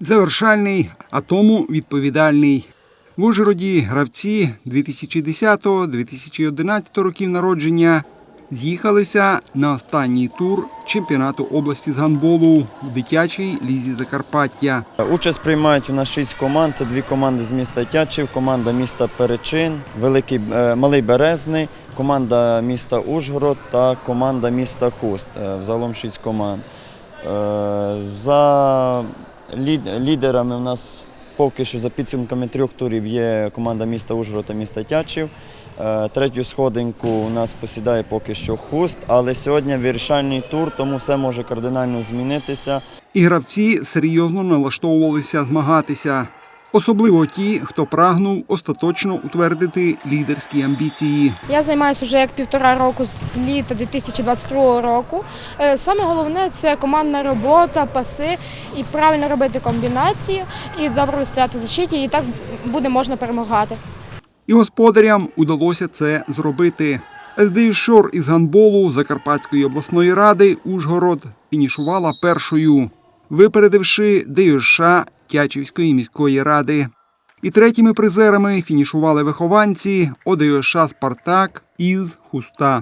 завершальний, а тому відповідальний. В Ужгороді гравці 2010-2011 років народження з'їхалися на останній тур чемпіонату області з гандболу в дитячій лізі Закарпаття. Участь приймають у нас шість команд. Це дві команди з міста Тячів, команда міста Перечин, Великий е, Малий Березний, команда міста Ужгород та команда міста Хуст. Е, Взагалом шість команд. Е, За лідерами у нас поки що за підсумками трьох турів є команда міста Ужгород та міста Тячів. Е, Третю сходинку у нас посідає поки що хуст, але сьогодні вирішальний тур, тому все може кардинально змінитися. І гравці серйозно налаштовувалися змагатися. Особливо ті, хто прагнув остаточно утвердити лідерські амбіції. Я займаюся вже як півтора року з літа 2022 року. Е, Саме головне це командна робота, паси і правильно робити комбінації, і добре вистояти в защиті, і так буде можна перемагати. І господарям удалося це зробити. СДЮ Шор із гандболу Закарпатської обласної ради Ужгород фінішувала першою, випередивши ДЮШ Тячівської міської ради. І третіми призерами фінішували вихованці ОДЮШ Спартак із Хуста.